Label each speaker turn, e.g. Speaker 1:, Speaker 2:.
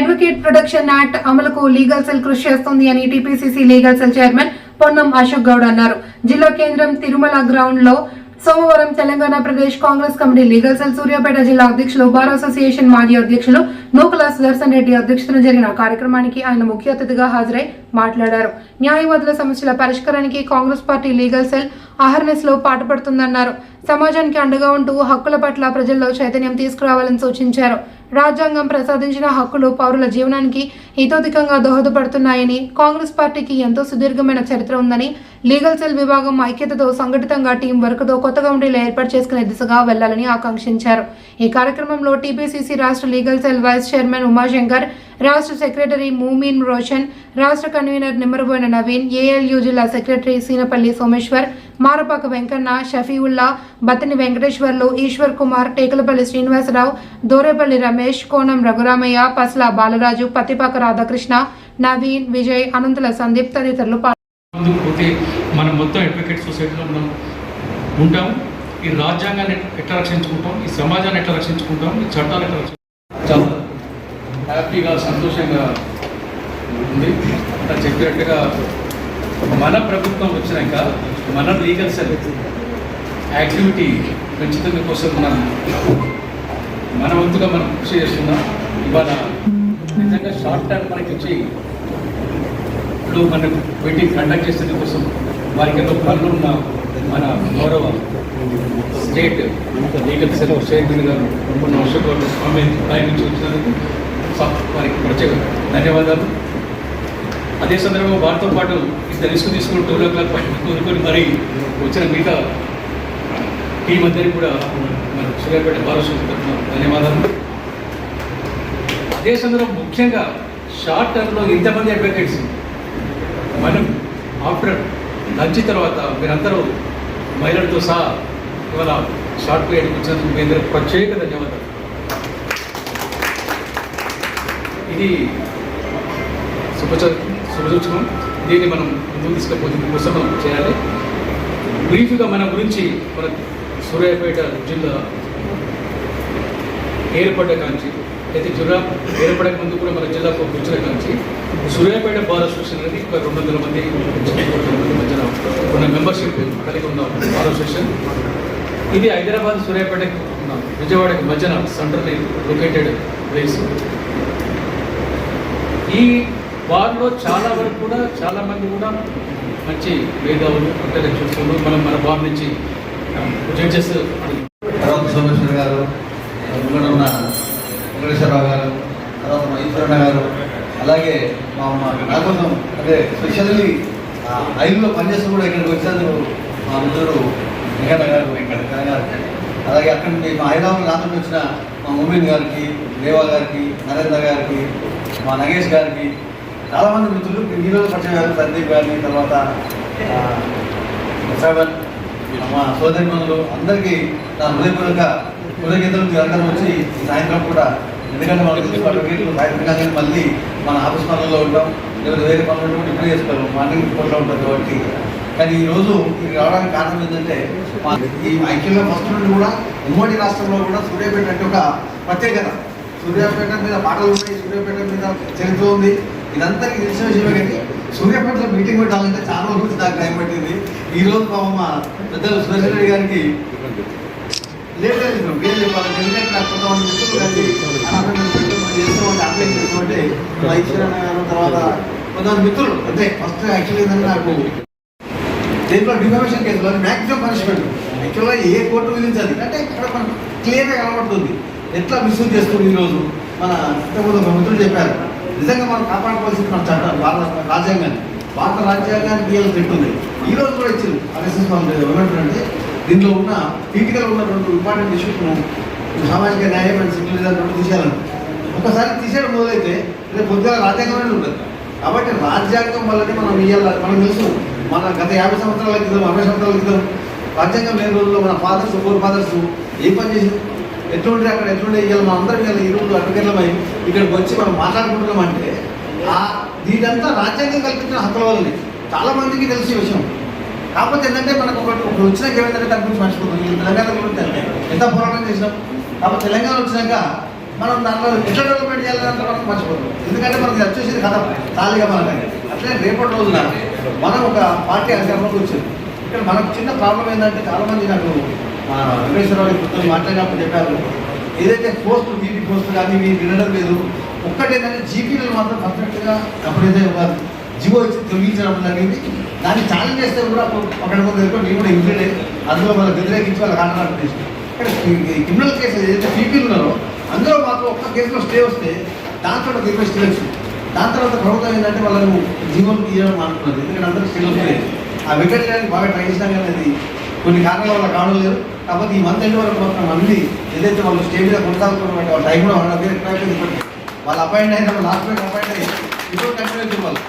Speaker 1: Advocate protection act అమలుకు legal cell కృషి చేస్తుంది అని TPCC legal cell chairman Ponnam Ashok Goud అన్నారు. జిల్లా కేంద్రం తిరుమల గ్రౌండ్లో సోమవారం Telangana Pradesh Congress committee legal cell Suryapet జిల్లా అధ్యక్షులు బార్ అసోసియేషన్ మాజీ అధ్యక్షులు నూకల సుదర్శన్ రెడ్డి అధ్యక్షతన జరిగిన కార్యక్రమానికి ఆయన ముఖ్య అతిథిగా హాజరై మాట్లాడారు. న్యాయవాదుల సమస్యల పరిష్కారానికి కాంగ్రెస్ పార్టీ లీగల్ సెల్ అహర్నెస్లో పాటుపడుతుందన్నారు. సమాజానికి అండగా ఉంటూ హక్కుల పట్ల ప్రజల్లో చైతన్యం తీసుకురావాలని సూచించారు. రాజ్యాంగం ప్రసాదించిన హక్కులు పౌరుల జీవనానికి హితోధికంగా దోహదపడుతున్నాయని కాంగ్రెస్ పార్టీకి ఎంతో సుదీర్ఘమైన చరిత్ర ఉందని లీగల్ సెల్ విభాగం ఐక్యతతో సంఘటితంగా టీం వర్క్తో కొత్త కమిటీలు ఏర్పాటు చేసుకునే దిశగా వెళ్ళాలని ఆకాంక్షించారు. ఈ కార్యక్రమంలో టీపీసీసీ రాష్ట్ర legal cell vice chairman Umashankar రాష్ట్ర సెక్రటరీ మూమీన్ రోషన్ రాష్ట్ర కన్వీనర్ నిమ్మరబోయిన నవీన్ ఏఎల్యూ జిల్లా సెక్రటరీ సీనపల్లి సోమేశ్వర్ మారపాక వెంకన్న షఫీవుల్లా బతిని వెంకటేశ్వర్లు ఈశ్వర్ కుమార్ టేకలపల్లి శ్రీనివాసరావు దోరేపల్లి రమేష్ కోణం రఘురామయ్య పస్ల బాలరాజు పత్తిపాక రాధాకృష్ణ నవీన్ విజయ్ అనంతుల సందీప్ తదితరులు
Speaker 2: పోతే మనం మొత్తం అడ్వకేట్ సొసైటీలో మనం ఉంటాం ఈ రాజ్యాంగాన్ని ఎట్లా రక్షించుకుంటాం? ఈ సమాజాన్ని ఎట్లా రక్షించుకుంటాం? ఈ చట్టాలు ఎట్లా రక్షించుకుంటాం? చాలా హ్యాపీగా సంతోషంగా ఉంది. అట్లా చెప్పినట్టుగా మన ప్రభుత్వం వచ్చినాక మన లీగల్ సెల్ యాక్టివిటీ పెంచుతున్న కోసం మనం మన వంతుగా మనం కృషి చేస్తున్నాం. ఇవాళ నిజంగా షార్ట్ టర్మ్ మనకి వచ్చి ఇప్పుడు మనకు మీటింగ్ కండక్ట్ చేసేందు కోసం వారికి ఎంతో పనులు ఉన్న మన గౌరవ స్టేట్ లీగల్ సెల్ చైర్మన్ గారు కొన్ని అశోక్ స్వామి ఆయన నుంచి వచ్చినందుకు వారికి ప్రత్యేక ధన్యవాదాలు. అదే సందర్భంగా వారితో పాటు ఇంత రిస్క్ తీసుకుని టూ ఓ క్లాక్ కోరుకొని మరి మరీ వచ్చిన మిగతా టీం అందరికీ కూడా మనం సూర్యాపేట భారత తరఫున ధన్యవాదాలు. అదే సందర్భం ముఖ్యంగా షార్ట్ టర్మ్లో ఇంతమంది అడ్వకేట్స్ మనం ఆఫ్టర్ లంచ్ తర్వాత మీరందరూ మహిళలతో సహా ఇవాళ షార్ట్ పీరియడ్కి వచ్చినందుకు మీ అందరికి ప్రత్యేక ధన్యవాదాలు. ఇది శుభచ శుభసూచకం దీన్ని మనం ముందుకు తీసుకుపోతుంది కోసం మనం చేయాలి. బ్రీఫ్గా మన గురించి మన సూర్యాపేట జిల్లా ఏర్పడ్డ కాంచి అయితే జిల్లా ఏర్పడక ముందు కూడా మన జిల్లాకు వచ్చిన కాంచి సూర్యాపేట బార్ అసోసియేషన్ అనేది ఒక రెండు వందల మంది మంది మధ్యన ఉన్న మెంబర్షిప్ కలిగి ఉన్న బార్ అసోసియేషన్. ఇది హైదరాబాద్ సూర్యాపేట ఉన్న విజయవాడకి మధ్యన సెంట్రల్ లొకేటెడ్ ప్లేస్ ఈ వారిలో చాలా వరకు కూడా చాలామంది కూడా మంచి మేధావులు ఇంటలెక్చువల్స్ మనం మన బార్ నుంచి జడ్జెస్
Speaker 3: తర్వాత సోమేశ్వర్ గారు ఇక్కడ ఉన్న వెంకటేశ్వరరావు గారు తర్వాత మా ఈశ్వరన్న గారు అలాగే మా నా కోసం అదే స్పెషల్లీ ఐదులో పనిచేస్తూ కూడా ఇక్కడికి వచ్చినందుకు మా మిత్రుడు వెంకట గారు వెంకట గారు. అలాగే అక్కడి నుండి మా హైదరాబాద్ నాతో వచ్చిన మా ముబీన్ గారికి దేవా గారికి నరేంద్ర గారికి మా నగేష్ గారికి చాలామంది మిత్రులు హీరోలు పరిచయం గారు సందీప్ గారిని తర్వాత ఆ, మా సోదరి మనులు అందరికీ నా హృదయపూర్వక హృదయగీతలు మీరు అందరం వచ్చి సాయంత్రం కూడా ఎందుకంటే మనకు తెలిసి సాయంత్రం మళ్ళీ మన ఆఫీస్ పనుల్లో ఉంటాం లేదా వేరే పనులు కూడా ఇప్పుడు చేస్తారు మార్నింగ్ ఫోన్లో ఉంటుంది కాబట్టి. కానీ ఈ రోజు ఇది రావడానికి కారణం ఏంటంటే మా ఈ ఐక్యంలో ఫస్ట్ నుండి కూడా ఉమ్మడి రాష్ట్రంలో కూడా సూర్యాపేట అంటే ఒక ప్రత్యేకత. సూర్యాపేట మీద పాటలు ఉన్నాయి సూర్యాపేట మీద చరిత్ర ఉంది. ఇదంతా తెలిసిన విషయమే కానీ సూర్యాపేటలో మీటింగ్ పెట్టాలంటే చాలా రోజులు నాకు టైం పట్టింది. ఈ రోజు పాపం మా పెద్దలు సురేష్ రెడ్డి గారికి లేదు అయింది చెప్పాలి ఎందుకంటే నాకు కొంతమంది మిత్రులు కలిసి చేస్తామంటే అప్లై చేస్తామంటే తర్వాత కొంతమంది మిత్రులు అంటే ఫస్ట్ యాక్చువల్ ఏంటంటే నాకు దీంట్లో డిఫామేషన్ కేసులో మ్యాక్సిమం పనిష్మెంట్ యాక్చువల్గా ఏ కోర్టు విధించాలి? అంటే ఇక్కడ మనకు క్లియర్గా కనబడుతుంది. ఎట్లా మిస్యూజ్ చేస్తుంది ఈరోజు మన ఇంతకుముందు మంత్రులు చెప్పారు. నిజంగా మనం కాపాడుకోవాల్సింది మన చట్టం భారత రాజ్యాంగాన్ని. భారత రాజ్యాంగాన్ని బియ్యాలు పెట్టుంది ఈ రోజు కూడా ఇచ్చింది ఆర్ఎస్ఎస్ వాళ్ళు. ఏమంటారంటే దీంట్లో ఉన్న క్రిటికల్ ఉన్నటువంటి ఇంపార్టెంట్ ఇష్యూస్ సామాజిక న్యాయం అండ్ సెక్యులరిజం రెండు తీసేయాలని. ఒకసారి తీసేయడం మొదలైతే రేపు పొద్దుగా రాజ్యాంగమే ఉంటుంది. కాబట్టి రాజ్యాంగం వల్లనే మనం ఇయ్యాల మనం తెలుసు. మన గత యాభై సంవత్సరాల క్రితం అరవై సంవత్సరాల క్రితం రాజ్యాంగం లేని రోజుల్లో మన ఫాదర్స్ ఫోర్ ఫాదర్స్ ఏ పని చేసి ఎట్లుంటే అక్కడ ఎట్లుంటే ఇవాళ మనం అందరం ఇవాళ ఈ రోజు అడ్వకేట్లమై ఇక్కడికి వచ్చి మనం మాట్లాడుకుంటున్నామంటే ఆ దీనంతా రాజ్యాంగం కల్పించిన హక్కుల వల్లనే. చాలా మందికి తెలిసే విషయం. కాకపోతే ఏంటంటే మనకు ఒకటి ఒకటి వచ్చినాక ఏమైందంటే దాని గురించి మర్చిపోతుంది తెలంగాణ గురించి ఎంత పోరాటం చేసినాం? కాబట్టి తెలంగాణ వచ్చినాక మనం దాంట్లో ఎట్లా డెవలప్మెంట్ చేయాలంటే మనం మర్చిపోతాం. ఎందుకంటే మనకి వచ్చేసింది కథ. ఖాళీగా మనకి. అట్లే రేపటి రోజున మనం ఒక పార్టీ అధికారంలోకి వచ్చింది. ఇక్కడ మనకు చిన్న ప్రాబ్లం ఏంటంటే చాలామంది నాకు మా వెంకటేశ్వరరావు ఇప్పుడు మాట్లాడినప్పుడు చెప్పారు. ఏదైతే పోస్టులు బీపీ పోస్టులు కానీ మీరు వినడం లేదు. ఒక్కటేంటంటే జీపీలు మాత్రం పర్ఫెక్ట్గా ఎప్పుడైతే ఒక జివో వచ్చి తొలగించడం జరిగింది. దాన్ని ఛాలెంజ్ చేస్తే కూడా అక్కడ కొంత నేను కూడా ఇంక్లూడ్ అందులో వాళ్ళకి వ్యతిరేకించి వాళ్ళకి ఆర్డర్ చేసి ఇక్కడ క్రిమినల్ కేసు ఏదైతే పీపీలు ఉన్నారో అందులో మాత్రం ఒక్క కేసులో స్టే వస్తే దాంట్లో ఒక ఇరవై స్టే వచ్చింది. దాని తర్వాత ప్రభుత్వం ఏంటంటే వాళ్ళను జీవోలు తీయడం అనుకున్నది ఎందుకంటే అందరూ స్కిల్ వస్తుంది ఆ వికెట్ చేయడానికి బాగా ట్రై చేసినా కానీ అది కొన్ని కారణాల వల్ల కావడం లేదు. ఈ మంత్ ఎండ్ వరకు మాత్రం మళ్ళీ ఏదైతే వాళ్ళు స్టే మీద కొనసాగుతున్నటువంటి వాళ్ళ టైం కూడా వాళ్ళ దగ్గర వాళ్ళు వాళ్ళ అపాయింట్ అయిన లాస్ట్ వీక్ అపాయింట్ అయ్యి ఇప్పుడు కంటిన్యూ ఇవ్వాలి